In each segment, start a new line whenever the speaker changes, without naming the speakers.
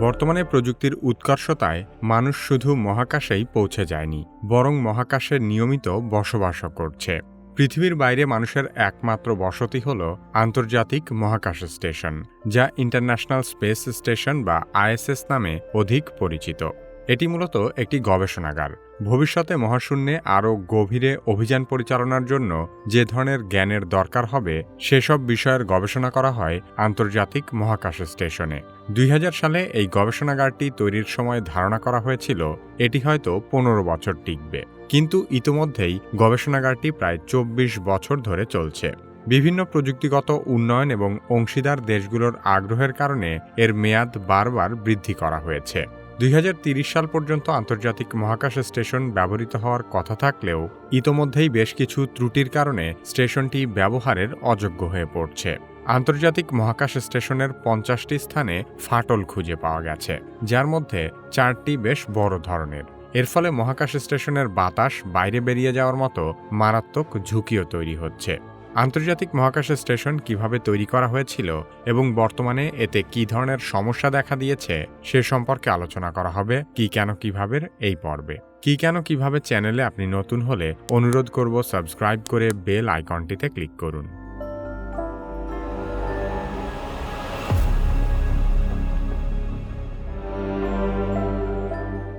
বর্তমানে প্রযুক্তির উৎকর্ষতায় মানুষ শুধু মহাকাশেই পৌঁছে যায়নি, বরং মহাকাশে নিয়মিত বসবাসও করছে। পৃথিবীর বাইরে মানুষের একমাত্র বসতি হল আন্তর্জাতিক মহাকাশ স্টেশন, যা ইন্টারন্যাশনাল স্পেস স্টেশন বা আইএসএস নামে অধিক পরিচিত। এটি মূলত একটি গবেষণাগার। ভবিষ্যতে মহাশূন্যে আরও গভীরে অভিযান পরিচালনার জন্য যে ধরনের জ্ঞানের দরকার হবে, সেসব বিষয়ের গবেষণা করা হয় আন্তর্জাতিক মহাকাশ স্টেশনে। দুই হাজার সালে এই গবেষণাগারটি তৈরির সময় ধারণা করা হয়েছিল, এটি হয়তো পনেরো বছর টিকবে। কিন্তু ইতোমধ্যেই গবেষণাগারটি প্রায় চব্বিশ বছর ধরে চলছে। বিভিন্ন প্রযুক্তিগত উন্নয়ন এবং অংশীদার দেশগুলোর আগ্রহের কারণে এর মেয়াদ বারবার বৃদ্ধি করা হয়েছে। দুই সাল পর্যন্ত আন্তর্জাতিক মহাকাশ স্টেশন ব্যবহৃত হওয়ার কথা থাকলেও ইতোমধ্যেই বেশ কিছু ত্রুটির কারণে স্টেশনটি ব্যবহারের অযোগ্য হয়ে পড়ছে। আন্তর্জাতিক মহাকাশ স্টেশনের পঞ্চাশটি স্থানে ফাটল খুঁজে পাওয়া গেছে, যার মধ্যে চারটি বেশ বড় ধরনের। এর ফলে মহাকাশ স্টেশনের বাতাস বাইরে বেরিয়ে যাওয়ার মতো মারাত্মক ঝুঁকিও তৈরি হচ্ছে। আন্তর্জাতিক মহাকাশ স্টেশন কীভাবে তৈরি করা হয়েছিল এবং বর্তমানে এতে কী ধরনের সমস্যা দেখা দিয়েছে, সে সম্পর্কে আলোচনা করা হবে কি কেন কীভাবে এই পর্বে। কি কেন কীভাবে চ্যানেলে আপনি নতুন হলে অনুরোধ করব সাবস্ক্রাইব করে বেল আইকনটিতে ক্লিক করুন।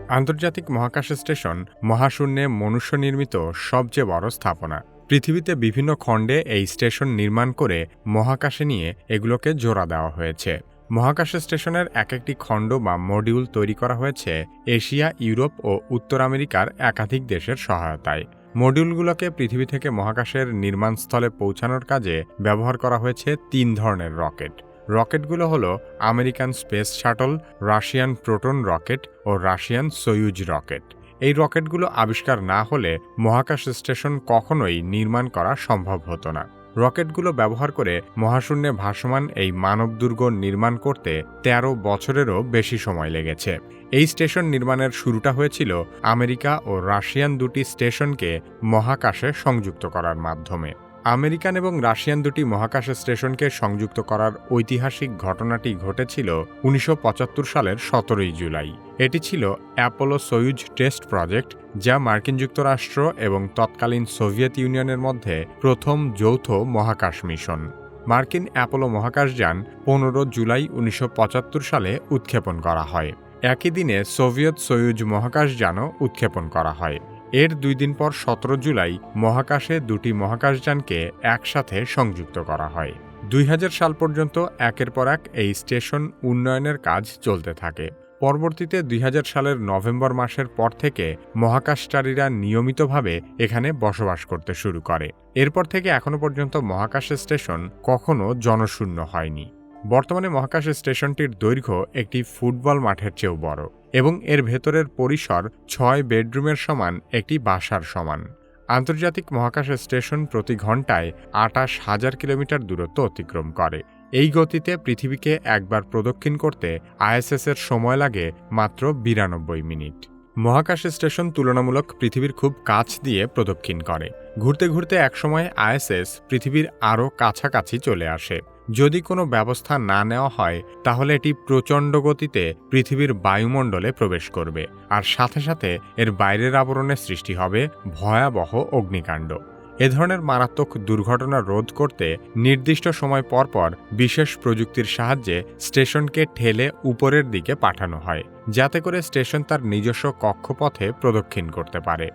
আন্তর্জাতিক মহাকাশ স্টেশন মহাশূন্যে মনুষ্য নির্মিত সবচেয়ে বড় স্থাপনা। পৃথিবীতে বিভিন্ন খণ্ডে এই স্টেশন নির্মাণ করে মহাকাশে নিয়ে এগুলোকে জোড়া দেওয়া হয়েছে। মহাকাশ স্টেশনের এক একটি খণ্ড বা মডিউল তৈরি করা হয়েছে এশিয়া, ইউরোপ ও উত্তর আমেরিকার একাধিক দেশের সহায়তায়। মডিউলগুলোকে পৃথিবী থেকে মহাকাশের নির্মাণস্থলে পৌঁছানোর কাজে ব্যবহার করা হয়েছে তিন ধরনের রকেট। রকেটগুলো হলো American space shuttle, Russian proton rocket ও রাশিয়ান সয়ুজ রকেট। এই রকেটগুলো আবিষ্কার না হলে মহাকাশ স্টেশন কখনোই নির্মাণ করা সম্ভব হতো না। রকেটগুলো ব্যবহার করে মহাশূন্যে ভাসমান এই মানব দুর্গ নির্মাণ করতে ১৩ বছরেরও বেশি সময় লেগেছে। এই স্টেশন নির্মাণের শুরুটা হয়েছিল আমেরিকা ও রাশিয়ান দুটি স্টেশনকে মহাকাশে সংযুক্ত করার মাধ্যমে। আমেরিকান এবং রাশিয়ান দুটি মহাকাশ স্টেশনকে সংযুক্ত করার ঐতিহাসিক ঘটনাটি ঘটেছিল উনিশশো পঁচাত্তর সালের সতেরোই জুলাই। এটি ছিল অ্যাপোলো সয়ুজ টেস্ট প্রজেক্ট, যা মার্কিন যুক্তরাষ্ট্র এবং তৎকালীন সোভিয়েত ইউনিয়নের মধ্যে প্রথম যৌথ মহাকাশ মিশন। মার্কিন অ্যাপোলো মহাকাশযান পনেরো জুলাই উনিশশো পঁচাত্তর সালে উৎক্ষেপণ করা হয়। একই দিনে সোভিয়েত সয়ুজ মহাকাশযানও উৎক্ষেপণ করা হয়। এর দুই দিন পর সতেরো জুলাই মহাকাশে দুটি মহাকাশযানকে একসাথে সংযুক্ত করা হয়। দুই হাজার সাল পর্যন্ত একের পর এক এই স্টেশন উন্নয়নের কাজ চলতে থাকে। পরবর্তীতে দুই হাজার সালের নভেম্বর মাসের পর থেকে মহাকাশচারীরা নিয়মিতভাবে এখানে বসবাস করতে শুরু করে। এরপর থেকে এখনও পর্যন্ত মহাকাশ স্টেশন কখনো জনশূন্য হয়নি। বর্তমানে মহাকাশ স্টেশনটির দৈর্ঘ্য একটি ফুটবল মাঠের চেয়েও বড় এবং এর ভেতরের পরিসর ছয় বেডরুমের সমান একটি বাসার সমান। আন্তর্জাতিক মহাকাশ স্টেশন প্রতি ঘন্টায় আটাশ হাজার কিলোমিটার দূরত্ব অতিক্রম করে। এই গতিতে পৃথিবীকে একবার প্রদক্ষিণ করতে আইএসএসের সময় লাগে মাত্র বিরানব্বই মিনিট। মহাকাশ স্টেশন তুলনামূলক পৃথিবীর খুব কাছ দিয়ে প্রদক্ষিণ করে। ঘুরতে ঘুরতে একসময় আইএসএস পৃথিবীর আরও কাছাকাছি চলে আসে। যদি কোনো ব্যবস্থা না নেওয়া হয়, তাহলে এটি প্রচণ্ড গতিতে পৃথিবীর বায়ুমণ্ডলে প্রবেশ করবে, আর সাথে সাথে এর বাইরের আবরণের সৃষ্টি হবে ভয়াবহ অগ্নিকাণ্ড। এ ধরনের মারাত্মক দুর্ঘটনা রোধ করতে নির্দিষ্ট সময় পর পর বিশেষ প্রযুক্তির সাহায্যে স্টেশনকে ঠেলে উপরের দিকে পাঠানো হয়, যাতে করে স্টেশন তার নিজস্ব কক্ষপথে প্রদক্ষিণ করতে পারে।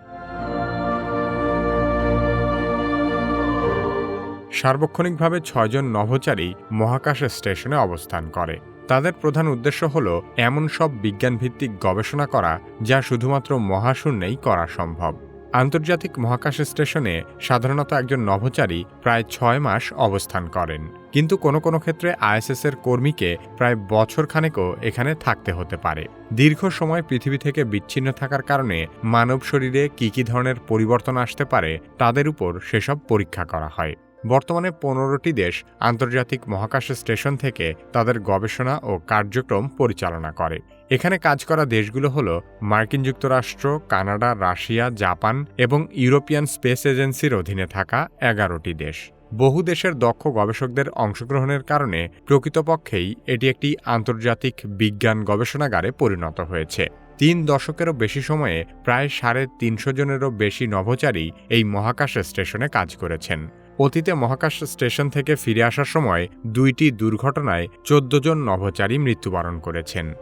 সার্বক্ষণিকভাবে ছয়জন নভোচারী মহাকাশ স্টেশনে অবস্থান করে। তাদের প্রধান উদ্দেশ্য হল এমন সব বিজ্ঞানভিত্তিক গবেষণা করা যা শুধুমাত্র মহাশূন্যেই করা সম্ভব। আন্তর্জাতিক মহাকাশ স্টেশনে সাধারণত একজন নভোচারী প্রায় ছয় মাস অবস্থান করেন। কিন্তু কোনো কোনো ক্ষেত্রে আইএসএস এর কর্মীকে প্রায় বছরখানেকও এখানে থাকতে হতে পারে। দীর্ঘ সময় পৃথিবী থেকে বিচ্ছিন্ন থাকার কারণে মানব শরীরে কী কী ধরনের পরিবর্তন আসতে পারে তাদের উপর সেসব পরীক্ষা করা হয়। বর্তমানে পনেরোটি দেশ আন্তর্জাতিক মহাকাশ স্টেশন থেকে তাদের গবেষণা ও কার্যক্রম পরিচালনা করে। এখানে কাজ করা দেশগুলো হল মার্কিন যুক্তরাষ্ট্র, কানাডা, রাশিয়া, জাপান এবং ইউরোপিয়ান স্পেস এজেন্সির অধীনে থাকা এগারোটি দেশ। বহু দেশের দক্ষ গবেষকদের অংশগ্রহণের কারণে প্রকৃতপক্ষেই এটি একটি আন্তর্জাতিক বিজ্ঞান গবেষণাগারে পরিণত হয়েছে। তিন দশকেরও বেশি সময়ে প্রায় সাড়ে তিনশো জনেরও বেশি নভোচারী এই মহাকাশ স্টেশনে কাজ করেছেন। অতীতে মহাকাশ স্টেশন থেকে ফিরে আসার সময় দুইটি দুর্ঘটনায় চোদ্দ জন নভোচারী মৃত্যুবরণ করেছেন।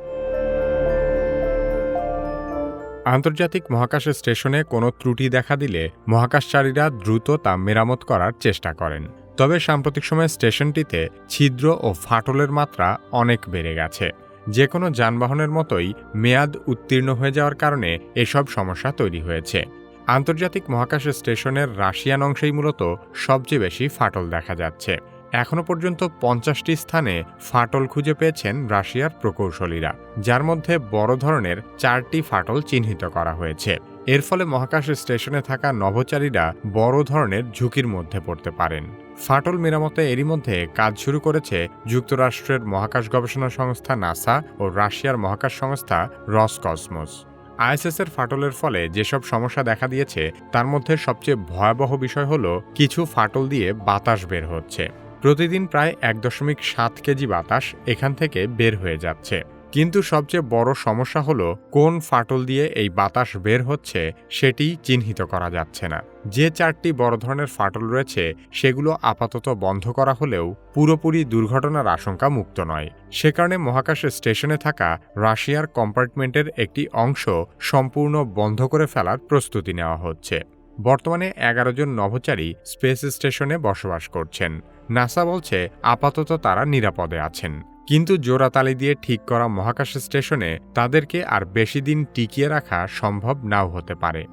আন্তর্জাতিক মহাকাশ স্টেশনে কোনো ত্রুটি দেখা দিলে মহাকাশচারীরা দ্রুত তা মেরামত করার চেষ্টা করেন। তবে সাম্প্রতিক সময়ে স্টেশনটিতে ছিদ্র ও ফাটলের মাত্রা অনেক বেড়ে গেছে। যে কোনো যানবাহনের মতোই মেয়াদ উত্তীর্ণ হয়ে যাওয়ার কারণে এসব সমস্যা তৈরি হয়েছে। আন্তর্জাতিক মহাকাশ স্টেশনের রাশিয়ান অংশেই মূলত সবচেয়ে বেশি ফাটল দেখা যাচ্ছে। এখনও পর্যন্ত পঞ্চাশটি স্থানে ফাটল খুঁজে পেয়েছেন রাশিয়ার প্রকৌশলীরা, যার মধ্যে বড় ধরনের চারটি ফাটল চিহ্নিত করা হয়েছে। এর ফলে মহাকাশ স্টেশনে থাকা নভোচারীরা বড় ধরনের ঝুঁকির মধ্যে পড়তে পারেন। ফাটল মেরামতে এরই মধ্যে কাজ শুরু করেছে যুক্তরাষ্ট্রের মহাকাশ গবেষণা সংস্থা নাসা ও রাশিয়ার মহাকাশ সংস্থা রসকসমস। আইএসএসের ফাটলের ফলে যেসব সমস্যা দেখা দিয়েছে, তার মধ্যে সবচেয়ে ভয়াবহ বিষয় হল কিছু ফাটল দিয়ে বাতাস বের হচ্ছে। প্রতিদিন প্রায় এক দশমিক সাত কেজি বাতাস এখান থেকে বের হয়ে যাচ্ছে। কিন্তু সবচেয়ে বড় সমস্যা হলো কোন ফাটল দিয়ে এই বাতাস বের হচ্ছে সেটি চিহ্নিত করা যাচ্ছে না। যে চারটি বড় ধরনের ফাটল রয়েছে সেগুলো আপাতত বন্ধ করা হলেও পুরোপুরি দুর্ঘটনার আশঙ্কা মুক্ত নয়। সে কারণে মহাকাশ স্টেশনে থাকা রাশিয়ার কম্পার্টমেন্টের একটি অংশ সম্পূর্ণ বন্ধ করে ফেলার প্রস্তুতি নেওয়া হচ্ছে। বর্তমানে এগারো জন নভোচারী স্পেস স্টেশনে বসবাস করছেন। নাসা বলছে আপাতত তারা নিরাপদে আছেন। কিন্তু জোড়াতালি দিয়ে ঠিক করা মহাকাশ স্টেশনে তাদেরকে আর বেশি দিন টিকিয়ে রাখা সম্ভব নাও হতে পারে।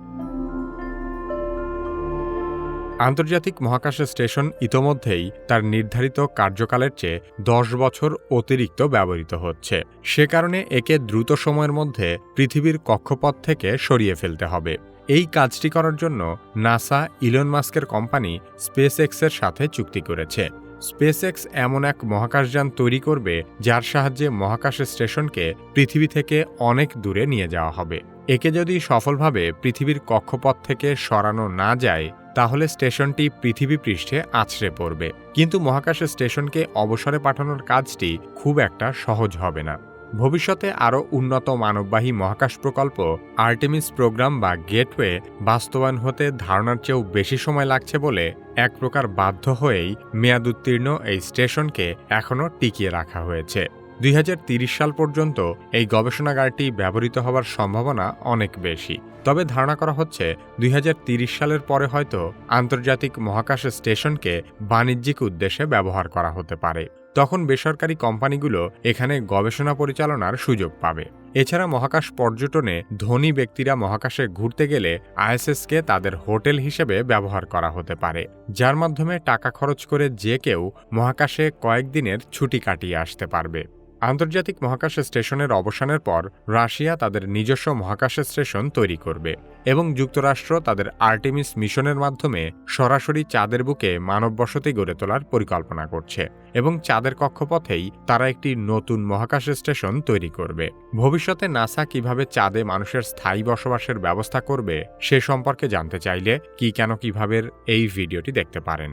আন্তর্জাতিক মহাকাশ স্টেশন ইতোমধ্যেই তার নির্ধারিত কার্যকালের চেয়ে দশ বছর অতিরিক্ত ব্যবহৃত হচ্ছে। সে কারণে একে দ্রুত সময়ের মধ্যে পৃথিবীর কক্ষপথ থেকে সরিয়ে ফেলতে হবে। এই কাজটি করার জন্য নাসা ইলন মাস্কের কোম্পানি স্পেস এক্সের সাথে চুক্তি করেছে। স্পেসএক্স এমন এক মহাকাশযান তৈরি করবে যার সাহায্যে মহাকাশ স্টেশনকে পৃথিবী থেকে অনেক দূরে নিয়ে যাওয়া হবে। একে যদি সফলভাবে পৃথিবীর কক্ষপথ থেকে সরানো না যায়, তাহলে স্টেশনটি পৃথিবী পৃষ্ঠে আছড়ে পড়বে। কিন্তু মহাকাশ স্টেশনকে অবসরে পাঠানোর কাজটি খুব একটা সহজ হবে না। ভবিষ্যতে আরও উন্নত মানববাহী মহাকাশ প্রকল্প, আর্টেমিস প্রোগ্রাম বা গেটওয়ে বাস্তবায়ন হতে ধারণার চেয়েও বেশি সময় লাগছে বলে এক প্রকার বাধ্য হয়েই মেয়াদ উত্তীর্ণ এই স্টেশনকে এখনও টিকিয়ে রাখা হয়েছে। দুই সাল পর্যন্ত এই গবেষণাগারটি ব্যবহৃত হওয়ার সম্ভাবনা অনেক বেশি। তবে ধারণা করা হচ্ছে দুই সালের পরে হয়তো আন্তর্জাতিক মহাকাশ স্টেশনকে বাণিজ্যিক উদ্দেশ্যে ব্যবহার করা হতে পারে। তখন বেসরকারি কোম্পানিগুলো এখানে গবেষণা পরিচালনার সুযোগ পাবে। এছাড়া মহাকাশ পর্যটনে ধনী ব্যক্তিরা মহাকাশে ঘুরতে গেলে আইএসএসকে তাদের হোটেল হিসেবে ব্যবহার করা হতে পারে, যার মাধ্যমে টাকা খরচ করে যে কেউ মহাকাশে কয়েকদিনের ছুটি কাটিয়ে আসতে পারবে। আন্তর্জাতিক মহাকাশ স্টেশনের অবসানের পর রাশিয়া তাদের নিজস্ব মহাকাশ স্টেশন তৈরি করবে এবং যুক্তরাষ্ট্র তাদের আর্টেমিস মিশনের মাধ্যমে সরাসরি চাঁদের বুকে মানব বসতি গড়ে তোলার পরিকল্পনা করছে এবং চাঁদের কক্ষপথেই তারা একটি নতুন মহাকাশ স্টেশন তৈরি করবে। ভবিষ্যতে নাসা কীভাবে চাঁদে মানুষের স্থায়ী বসবাসের ব্যবস্থা করবে সে সম্পর্কে জানতে চাইলে কি কেন কীভাবে এই ভিডিওটি দেখতে পারেন।